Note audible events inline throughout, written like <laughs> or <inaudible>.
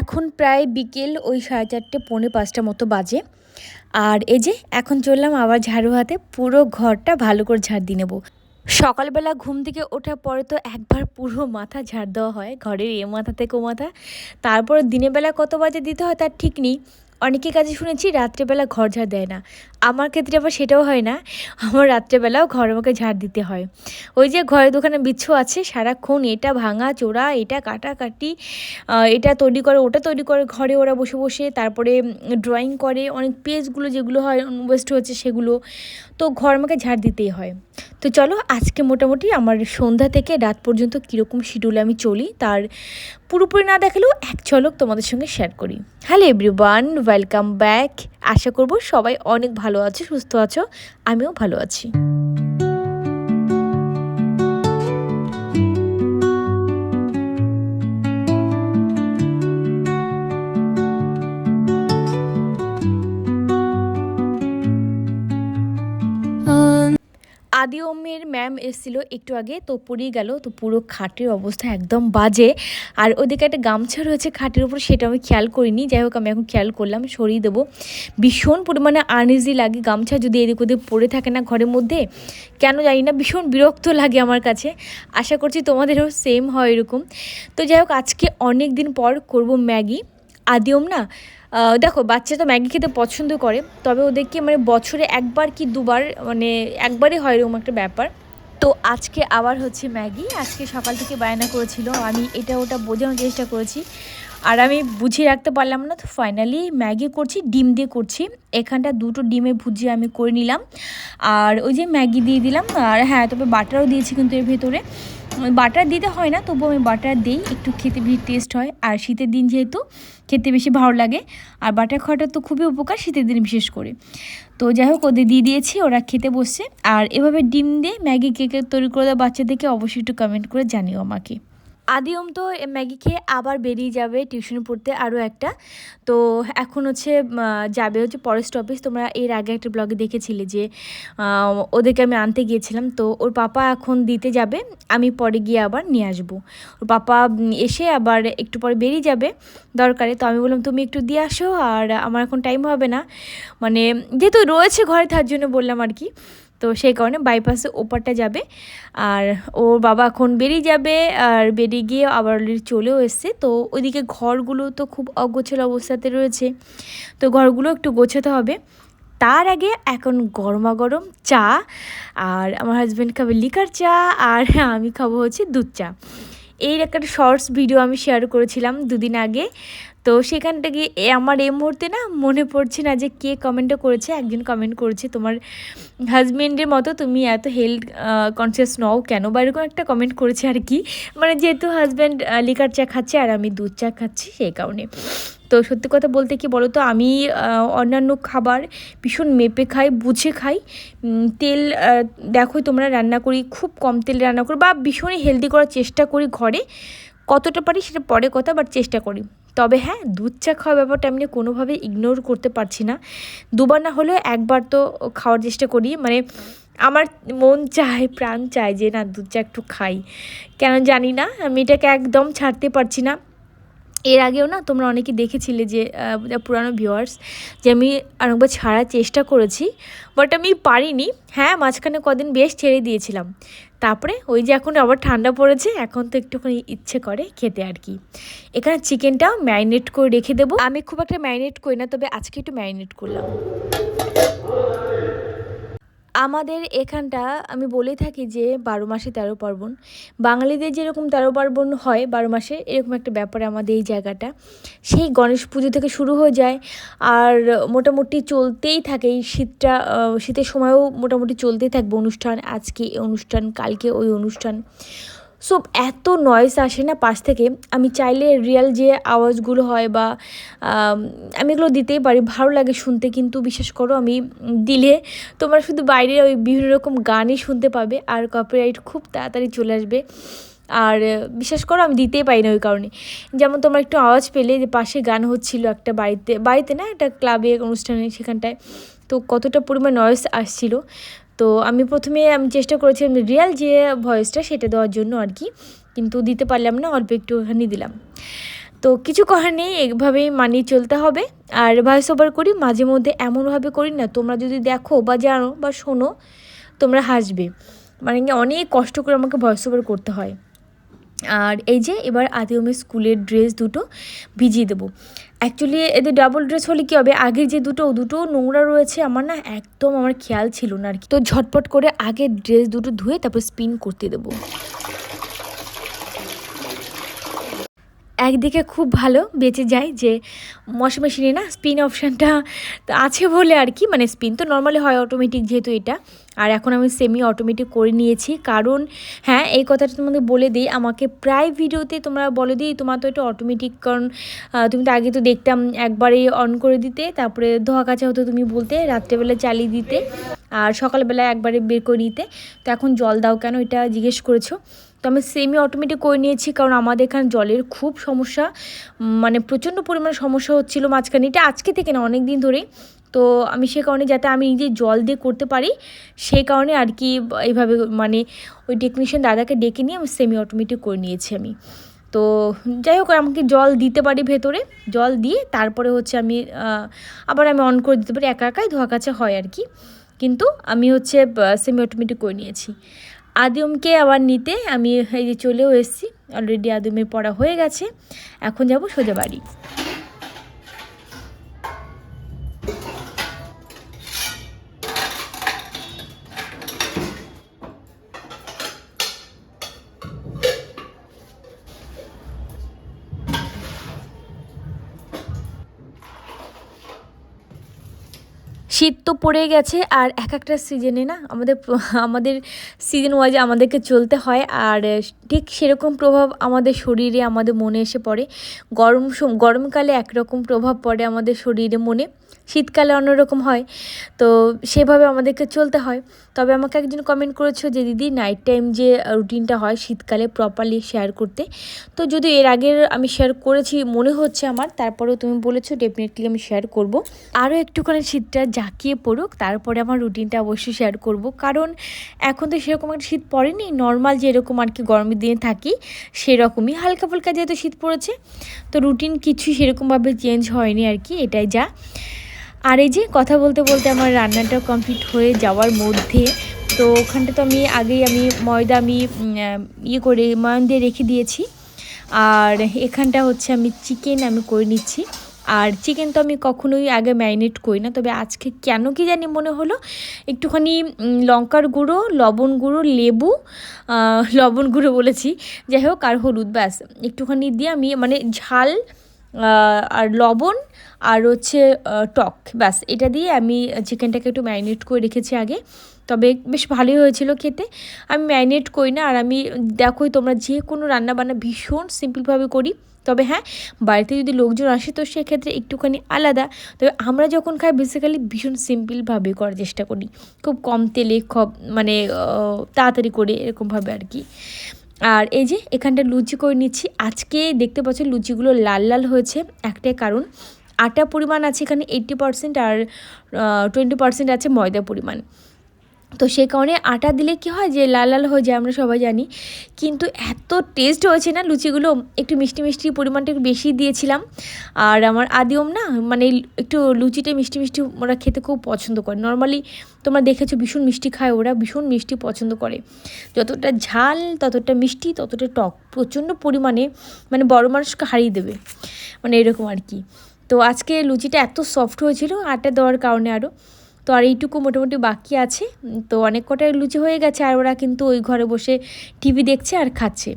এখন প্রায় বিকেল ওই সাড়ে চারটে, পৌনে পাঁচটা মতো বাজে। আর এই যে, এখন চললাম আবার ঝাড়ু হাতে, পুরো ঘরটা ভালো করে ঝাড় দিয়ে নেব। সকালবেলা ঘুম থেকে ওঠার পরে তো একবার পুরো মাথা ঝাড় দেওয়া হয়, ঘরের এ মাথা থেকে ও মাথা। তারপর দিনের বেলা কত বাজে দিতে হয় তার ঠিক নেই। অনেকের কাছে শুনেছি রাত্রেবেলা ঘর ঝাড় দেয় না। আমার ক্ষেত্রে আবার সেটাও হয় না। আমার রাত্রেবেলাও ঘর আমাকে ঝাড় দিতে হয়। ওই যে ঘরের দোকানে বিচ্ছু আছে, সারাক্ষণ এটা ভাঙা, চোরা, এটা কাটাকাটি এটা তৈরি করে, ওটা তৈরি করে ঘরে ওরা বসে বসে, তারপরে ড্রয়িং করে, অনেক পেজগুলো যেগুলো হয় ওয়েস্ট হচ্ছে সেগুলো। তো ঘর আমাকে ঝাড় দিতেই হয়। তো চলো আজকে মোটামুটি আমার সন্ধ্যা থেকে রাত পর্যন্ত কীরকম শিডিউলে আমি চলি, তার পুরোপুরি না দেখালেও এক ঝলক তোমাদের সঙ্গে শেয়ার করি। হ্যালো এভরিওয়ান ওয়েলকাম ব্যাক আশা করব সবাই অনেক ভালো আছো, সুস্থ আছো। আমিও ভালো আছি। আদি ওমের ম্যাম এসেছিল একটু আগে, তো পড়িয়ে গেল, তো পুরো খাটের অবস্থা একদম বাজে। আর ওদিকে একটা গামছা রয়েছে খাটের উপর, সেটা আমি খেয়াল করিনি। যাই হোক, আমি এখন খেয়াল করলাম, সরিয়ে দেবো। ভীষণ পরিমাণে আনইজি লাগে গামছা যদি এদিক ওদিক পড়ে থাকে না ঘরের মধ্যে। কেন জানি না, ভীষণ বিরক্ত লাগে আমার কাছে। আশা করছি তোমাদেরও সেম হয় এরকম। তো যাই হোক, আজকে অনেক দিন পর করব ম্যাগি। আদিওম না দেখো, বাচ্চা তো ম্যাগি খেতে পছন্দ করে, তবে ওদেরকে মানে বছরে একবার কি দুবার মানে একবারই হয় এরকম একটা ব্যাপার। তো আজকে আবার হচ্ছে ম্যাগি, আজকে সকাল থেকে বায়না করেছিল, আমি এটা ওটা বোঝানোর চেষ্টা করেছি, আর আমি বুঝিয়ে রাখতে পারলাম না, তো ফাইনালি ম্যাগি করছি, ডিম দিয়ে করছি, এখানটা দুটো ডিমে ভুজিয়ে আমি করে নিলাম, আর ওই যে ম্যাগি দিয়ে দিলাম, আর হ্যাঁ তবে বাটারও দিয়েছি কিন্তু এর ভেতরে। বাটার দিতে হয় না তবু আমি বাটার দিই। একটু খেতে বেশি টেস্ট হয়। আর শীতের দিন যেহেতু, খেতে বেশি ভালো লাগে। আর বাটার খাওয়াটা তো খুবই উপকার শীতের দিন বিশেষ করে। তো যাই হোক, ওদের দিয়ে দিয়েছি, ওরা খেতে বসছে। আর এভাবে ডিম দিয়ে ম্যাগি কেকের তৈরি করে দেওয়া বাচ্চাদেরকে অবশ্যই একটু কমেন্ট করে জানিও আমাকে। আদিওম তো ম্যাগি খেয়ে আবার বেরিয়ে যাবে টিউশন পড়তে আরও একটা। তো এখন হচ্ছে যাবে হচ্ছে ফরেস্ট অফিস তোমরা এর আগে একটা ব্লগে দেখেছিলে যে ওদেরকে আমি আনতে গিয়েছিলাম। তো ওর পাপা এখন দিতে যাবে, আমি পরে গিয়ে আবার নিয়ে আসব। ওর পাপা এসে আবার একটু পরে বেরিয়ে যাবে দরকারে। তো আমি বললাম, তুমি একটু দিয়ে আসো, আর আমার এখন টাইম হবে না। মানে যেহেতু রয়েছে ঘরে, তার জন্য বললাম আর কি। তো সেই কারণে বাইপাসে ওপারটা যাবে। আর ওর বাবা এখন বেরিয়ে যাবে, আর বেরিয়ে গিয়ে আবার চলেও এসছে। তো ওইদিকে ঘরগুলো তো খুব অগোছাল অবস্থাতে রয়েছে। তো ঘরগুলো একটু গোছাতে হবে। তার আগে এখন গরমা গরম চা, আর আমার হাজব্যান্ড খাবে লিকার চা, আর আমি খাব হচ্ছে দুধ চা। এই একটা শর্টস ভিডিও আমি শেয়ার করেছিলাম দুদিন আগে। তো সেখান থেকে আমার এই মুহূর্তে না মনে পড়ছে না যে কে কমেন্টও করেছে, একজন কমেন্ট করেছে, তোমার হাজব্যান্ডের মতো তুমি এত হেলথ কনসিয়াস নও কেন? বা এরকম একটা কমেন্ট করেছে আর কি। মানে যেহেতু হাজব্যান্ড লিকার চা খাচ্ছে আর আমি দুধ চা খাচ্ছি সেই কারণে। তো সত্যি কথা বলতে কি বলো তো আমি অন্যান্য খাবার ভীষণ মেপে খাই, বুঝে খাই। তেল দেখো তোমরা রান্না করি, খুব কম তেল রান্না করি বা ভীষণই হেলদি করার চেষ্টা করি ঘরে। কতটা পারি সেটা পরে কথা বাট চেষ্টা করি। তবে হ্যাঁ দুধ চা খাওয়ার ব্যাপারটা আমি কোনোভাবে ইগনোর করতে পারছি না। দুবার না হলেও একবার তো খাওয়ার চেষ্টা করি। মানে আমার মন চায়, প্রাণ চায় যে না, দুধ চা একটু খাই। কেন জানি না, আমি এটাকে একদম ছাড়তে পারছি না। এর আগেও না তোমরা অনেকে দেখেছিলে যে পুরানো ভিউয়ার্স যে আমি অনেকবার ছাড়ার চেষ্টা করেছি বাট আমি পারিনি। হ্যাঁ মাঝখানে কদিন বেশ ছেড়ে দিয়েছিলাম। তারপরে ওই যে এখন আবার ঠান্ডা পড়েছে, এখন তো একটুখানি ইচ্ছে করে খেতে আর কি। এখানে চিকেনটাও ম্যারিনেট করে রেখে দেবো। আমি খুব একটা ম্যারিনেট করি না, তবে আজকে একটু ম্যারিনেট করলাম। আমাদের এখানটা আমি বলে থাকি যে বারো মাসে তেরো পার্বণ। বাঙালিদের যেরকম তেরো পার্বণ হয় বারো মাসে, এরকম একটা ব্যাপারে আমাদের এই জায়গাটা। সেই গণেশ পুজো থেকে শুরু হয়ে যায় আর মোটামুটি চলতেই থাকে এই শীতটা শীতের সময়ও মোটামুটি চলতেই থাকবে অনুষ্ঠান, আজকে অনুষ্ঠান, কালকে ওই অনুষ্ঠান। সো এত নয়েস আসে না পাশ থেকে। আমি চাইলে রিয়েল যে আওয়াজগুলো হয় বা, আমি এগুলো দিতেই পারি, ভালো লাগে শুনতে। কিন্তু বিশ্বাস করো, আমি দিলে তোমরা শুধু বাইরে ওই বিভিন্ন রকম গানই শুনতে পাবে, আর কপিরাইট খুব তাড়াতাড়ি চলে আসবে। আর বিশ্বাস করো, আমি দিতেই পারি না ওই কারণে। যেমন তোমরা একটু আওয়াজ পেলে যে পাশে গান হচ্ছিল একটা বাড়িতে বাড়িতে না একটা ক্লাবে অনুষ্ঠানে সেখানটায়, তো কতটা পরিমাণ নয়েস আসছিল। তো আমি প্রথমে আমি চেষ্টা করেছিলাম রিয়াল যে ভয়েসটা সেটা দেওয়ার জন্য আর কি, কিন্তু দিতে পারলাম না, অল্প একটু ওখানে দিলাম। তো কিছু করার নেই, এভাবেই মানিয়ে চলতে হবে। আর ভয়েস ওভার করি, মাঝে মধ্যে এমনভাবে করি না, তোমরা যদি দেখো বা জানো বা শোনো, তোমরা হাসবে। মানে অনেক কষ্ট করে আমাকে ভয়েস ওভার করতে হয়। আর এই যে এবার আদিওমের স্কুলের ড্রেস দুটো ভিজিয়ে দেবো। অ্যাকচুয়ালি এদের ডাবল ড্রেস হলে কী হবে? আগের যে দুটো দুটো নোংরা রয়েছে, আমার না একদম আমার খেয়াল ছিল না আর কি। তো ঝটপট করে আগের ড্রেস দুটো ধুয়ে তারপর স্পিন করতে দেবো। একদিকে খুব ভালো বেঁচে যায় যে ওয়াশিং মেশিনে না স্পিন অপশানটা আছে বলে আর কি মানে স্পিন তো নর্মালি হয় অটোমেটিক যেহেতু এটা। আর এখন আমি সেমি অটোমেটিক করে নিয়েছি। কারণ হ্যাঁ এই কথাটা তোমাদের বলে দিই, আমাকে প্রায় ভিডিওতে তোমরা বলে দিই, তোমার তো এটা অটোমেটিক কারণ তুমি তো আগে তো দেখতাম একবারে অন করে দিতে, তারপরে ধোয়া কাচা হতো তুমি বলতে, রাত্রেবেলা চালিয়ে দিতে, আর সকালবেলা একবারে বের করে নিতে। তো এখন জল দাও কেন এটা জিজ্ঞেস করেছ? তো আমি সেমি অটোমেটিক করে নিয়েছি, কারণ আমাদের এখানে জলের খুব সমস্যা মানে প্রচণ্ড পরিমাণে সমস্যা হচ্ছিল মাঝখানে। এটা আজকে থেকে না অনেক দিন ধরেই তো আমি সে কারণে যাতে আমি নিজে জল দিয়ে করতে পারি সেই কারণে আর কি এইভাবে মানে ওই টেকনিশিয়ান দাদাকে ডেকে নিয়ে আমি সেমি অটোমেটিক করে নিয়েছি আমি। তো যাই হোক, আমাকে জল দিতে পারি ভেতরে, জল দিয়ে তারপরে হচ্ছে আমি আবার আমি অন করে দিতে পারি, একা একাই ধোয়া কাছে হয় আর কি। কিন্তু আমি হচ্ছে সেমি অটোমেটিক করে নিয়েছি। আদিমকে আবার নিতে আমি এই যে চলেও এসেছি অলরেডি আদিমের পড়া হয়ে গেছে, এখন যাব সোজা বাড়ি। শীত তো পড়ে গেছে, আর এক একটা সিজনে না আমাদের আমাদের সিজন ওয়াইজ আমাদেরকে চলতে হয়, আর ঠিক সেরকম প্রভাব আমাদের শরীরে, আমাদের মনে এসে পড়ে। গরম গরমকালে একরকম প্রভাব পড়ে আমাদের শরীরে, মনে। শীতকালে অন্যরকম হয়। তো সেভাবে আমাদেরকে চলতে হয়। তবে আমাকে একজন কমেন্ট করেছ যে, দিদি নাইট টাইম যে রুটিনটা হয় শীতকালে প্রপারলি শেয়ার করতে। তো যদি এর আগের আমি শেয়ার করেছি, মনে হচ্ছে আমার, তারপরেও তুমি বলেছ ডেফিনেটলি আমি শেয়ার করব। আরও একটুখানি শীতটা জাকিয়ে পড়ুক, তারপরে আমার রুটিনটা অবশ্যই শেয়ার করব। কারণ এখন তো সেরকম একটা শীত পড়েনি নর্মাল যেরকম আর কি গরমের দিনে থাকি, সেরকমই। হালকা ফুলকা যেহেতু শীত পড়েছে, তো রুটিন কিছুই সেরকমভাবে চেঞ্জ হয়নি আর কি, এটাই যা। আর এই যে কথা বলতে বলতে আমার রান্নাটা কমপ্লিট হয়ে যাওয়ার মধ্যে, তো ওখানটা তো আমি আগেই আমি ময়দা আমি ইয়ে করে ময়ন দিয়ে রেখে দিয়েছি। আর এখানটা হচ্ছে আমি চিকেন আমি করে নিচ্ছি। আর চিকেন তো আমি কখনোই আগে ম্যারিনেট করি না, তবে আজকে কেন কি জানি মনে হলো, একটুখানি লঙ্কার গুঁড়ো, লবণ গুঁড়ো, লেবু <laughs> লবণ গুঁড়ো বলেছি, যাই হোক আর হলুদ ব্যাস। একটুখানি দিয়ে আমি মানে ঝাল আর লবণ আর হচ্ছে টক। ব্যাস, এটা দিয়ে আমি চিকেনটাকে একটু ম্যারিনেট করে রেখেছি আগে। তবে বেশ ভালোই হয়েছিল খেতে। আমি ম্যারিনেট করি না, আর আমি, দেখোই তোমরা যে কোনো রান্নাবান্না ভীষণ সিম্পলভাবে করি। তবে হ্যাঁ বাড়িতে যদি লোকজন আসে তো সেক্ষেত্রে একটুখানি আলাদা। তবে আমরা যখন খাই বেসিক্যালি ভীষণ সিম্পলভাবে করার চেষ্টা করি। খুব কম তেলে, খুব মানে তাড়াতাড়ি করে এরকমভাবে আর কি। আর এই যে, এখানটা লুচি করে নিচ্ছি। আজকে দেখতে পাচ্ছি লুচিগুলো লাল লাল হয়েছে, একটাই কারণ। আটা পরিমাণ আছে এখানে এইট্টি পারসেন্ট আর টোয়েন্টি পারসেন্ট আছে ময়দা পরিমাণ। তো সেই কারণে আটা দিলে কি হয় যে লাল লাল হয়ে যায়, আমরা সবাই জানি। কিন্তু এত টেস্ট হয়েছে না, লুচিগুলো একটু মিষ্টি মিষ্টি পরিমাণটা একটু বেশি দিয়েছিলাম। আর আমার আদিওম না মানে একটু লুচিটা মিষ্টি মিষ্টি ওরা খেতে খুব পছন্দ করে। নর্মালি তোমরা দেখেছ ভীষণ মিষ্টি খায় ওরা, ভীষণ মিষ্টি পছন্দ করে। যতটা ঝাল, ততটা মিষ্টি, ততটা টক, প্রচণ্ড পরিমাণে মানে বড় মানুষকে হারিয়ে দেবে। মানে এরকম আর কি। তো আজকে লুচিটা এত সফট হয়েছিল আটা দেওয়ার কারণে আরও তো আর এইটুকু মোটামুটি বাকি আছে। তো অনেক কটাই লুচি হয়ে গেছে আর ওরা কিন্তু ওই ঘরে বসে টিভি দেখছে আর খাচ্ছে।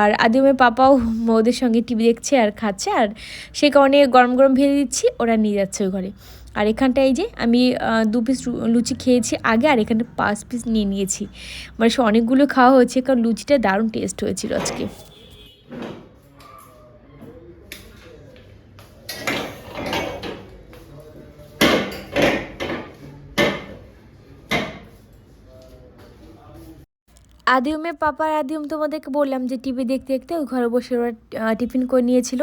আর আদিমের পাপাও ওদের সঙ্গে টিভি দেখছে আর খাচ্ছে আর সে কারণে গরম গরম ভেজে দিচ্ছি, ওরা নিয়ে যাচ্ছে ওই ঘরে। আর এখানটায় যে আমি দু পিস লুচি খেয়েছি আগে আর এখানটা পাঁচ পিস নিয়ে নিয়েছি। মানে সে অনেকগুলো খাওয়া হয়েছে, কারণ লুচিটা দারুণ টেস্ট হয়েছিল আজকে। আদিউমের পাপার আদিউম তোমাদেরকে বললাম যে টিভি দেখতে দেখতে ওই ঘরে বসে ওরা টিফিন করে নিয়েছিল।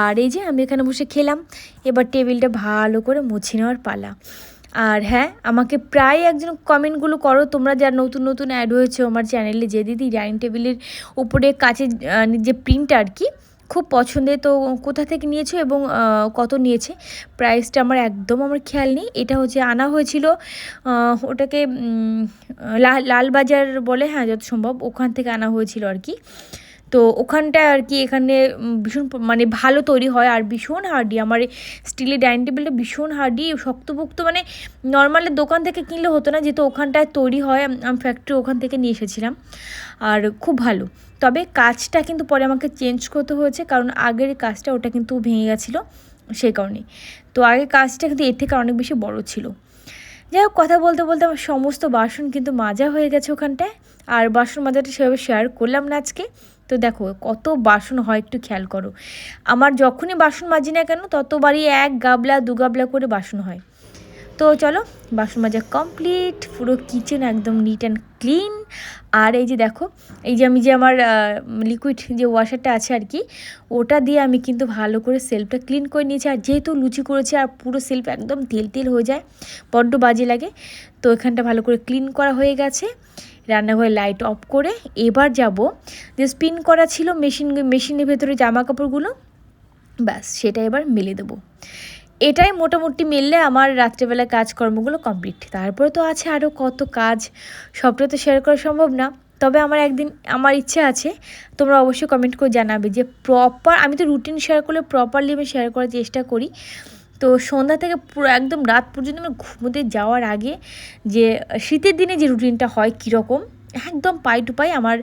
আর এই যে আমি এখানে বসে খেলাম, এবার টেবিলটা ভালো করে মুছে নেওয়ার পালা। আর হ্যাঁ আমাকে প্রায় একজন কমেন্টগুলো করো, তোমরা যারা নতুন নতুন অ্যাড হয়েছে আমার চ্যানেলে যে দিদি ডাইনিং টেবিলের উপরে কাছে যে প্রিন্ট আর কি খুব পছন্দের। তো কোথা থেকে নিয়েছো এবং কত নিয়েছে? প্রাইসটা আমার একদম আমার খেয়াল নেই। এটা হচ্ছে আনা হয়েছিল ওটাকে লালবাজার বলে হ্যাঁ যত সম্ভব ওখান থেকে আনা হয়েছিল আর কি। তো ওখানটা আর কি এখানে ভীষণ মানে ভালো তৈরি হয় আর ভীষণ হার্ডি। আমার স্টিলের ডাইনিং টেবিলটা ভীষণ হার্ডি। শক্তপোক্ত মানে নর্মালি দোকান থেকে কিনলে হতো না, যেহেতু ওখানটায় তৈরি হয়। আমি ফ্যাক্টরি ওখান থেকে নিয়ে এসেছিলাম। আর খুব ভালো। তবে কাজটা কিন্তু পরে আমাকে চেঞ্জ করতে হয়েছে, কারণ আগের কাজটা ওটা কিন্তু ভেঙে গেছিল সেই কারণে তো আগের কাজটা কিন্তু এর থেকে অনেক বেশি বড় ছিল। যাই হোক, কথা বলতে বলতে আমার সমস্ত বাসন কিন্তু মাজা হয়ে গেছে ওখানটায়, আর বাসন মাজাটা সেভাবে শেয়ার করলাম না আজকে। তো দেখো, কত বাসন হয় একটু খেয়াল করো। আমার যখনই বাসন মাজি না কেন, ততবারই এক গাবলা, দু গাবলা করে বাসন হয়। তো চলো, বাসন মাজা কমপ্লিট পুরো কিচেন একদম নিট অ্যান্ড ক্লিন আর এই যে দেখো, এই যে আমি যে আমার লিকুইড যে ওয়াশারটা আছে আর কি, ওটা দিয়ে আমি কিন্তু ভালো করে সেলফটা ক্লিন করে নিয়েছি। আর যেহেতু লুচি করেছি, আর পুরো সেলফ একদম তেল তেল হয়ে যায়, বড্ড বাজে লাগে, তো এখানটা ভালো করে ক্লিন করা হয়ে গেছে। রান্নাঘরে লাইট অফ করে এবার যাব, যে স্পিন করা ছিল মেশিন মেশিনের ভেতরে জামা কাপড়গুলো, ব্যাস, সেটা এবার মেলে দেবো। এটাই মোটামুটি মিললে আমার রাত্রেবেলা কাজকর্মগুলো কমপ্লিট তারপরে তো আছে আরও কত কাজ, সবটা তো শেয়ার করা সম্ভব না। তবে আমার একদিন, আমার ইচ্ছে আছে, তোমরা অবশ্যই কমেন্ট করে জানাবে যে প্রপার আমি তো রুটিন শেয়ার করলে প্রপারলি আমি শেয়ার করার চেষ্টা করি। তো সন্ধ্যা থেকে পুরো একদম রাত পর্যন্ত আমি ঘুমোতে যাওয়ার আগে যে শীতের দিনে যে রুটিনটা হয় কীরকম একদম পাই টু পাই আমার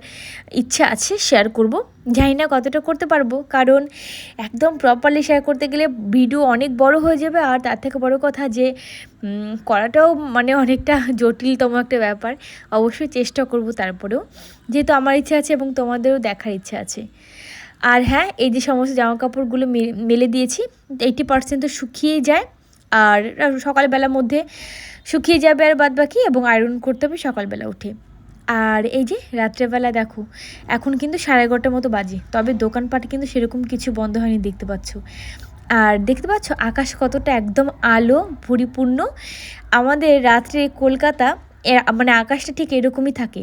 ইচ্ছা আছে শেয়ার করব। জানি না কতটা করতে পারব, কারণ একদম প্রপারলি শেয়ার করতে গেলে ভিডিও অনেক বড় হয়ে যাবে আর তার থেকে বড় কথা যে করাটাও মানে অনেকটা জটিলতম একটা ব্যাপার। অবশ্যই চেষ্টা করব তারপরেও। যেহেতু আমার ইচ্ছা আছে এবং তোমাদেরও দেখার ইচ্ছা আছে। আর হ্যাঁ এই যে সমস্ত জামা কাপড়গুলো মেলে দিয়েছি এইটি পার্সেন্ট তো শুকিয়ে যায়। আর সকালবেলার মধ্যে শুকিয়ে যাবে আর বাদ বাকি এবং আয়রন করতে হবে সকালবেলা উঠে। আর এই যে রাত্রেবেলা দেখো, এখন কিন্তু সাড়ে এগারোটার মতো বাজে, তবে দোকানপাট কিন্তু সেরকম কিছু বন্ধ হয়নি, দেখতে পাচ্ছ। আর দেখতে পাচ্ছ, আকাশ কতটা একদম আলো, পরিপূর্ণ। আমাদের রাত্রে কলকাতা মানে আকাশটা ঠিক এরকমই থাকে।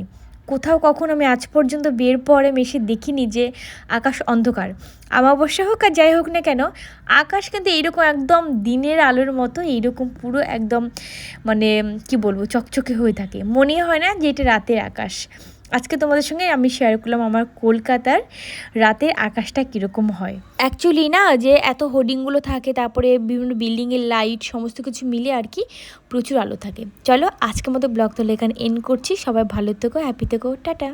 কোথাও কখন আমি আজ পর্যন্ত বের পরে মেশে দেখিনি যে আকাশ অন্ধকার। অমাবস্যা হোক আর যাই হোক না কেন, আকাশ কিন্তু এইরকম একদম দিনের আলোর মতো, এইরকম পুরো একদম মানে কি বলব, চকচকে হয়ে থাকে। মনে হয় না যে এটা রাতের আকাশ। আজকে তোমাদের সঙ্গে আমি শেয়ার করলাম আমার কলকাতার রাতের আকাশটা কীরকম হয়। অ্যাকচুয়ালি না, যে এত হোর্ডিংগুলো থাকে, তারপরে বিভিন্ন বিল্ডিংয়ের লাইট সমস্ত কিছু মিলে আর কি প্রচুর আলো থাকে। চলো আজকের মতো ব্লগ তাহলে এখানে এন্ড করছি। সবাই ভালো থেকো হ্যাপি থেকো, টাটা।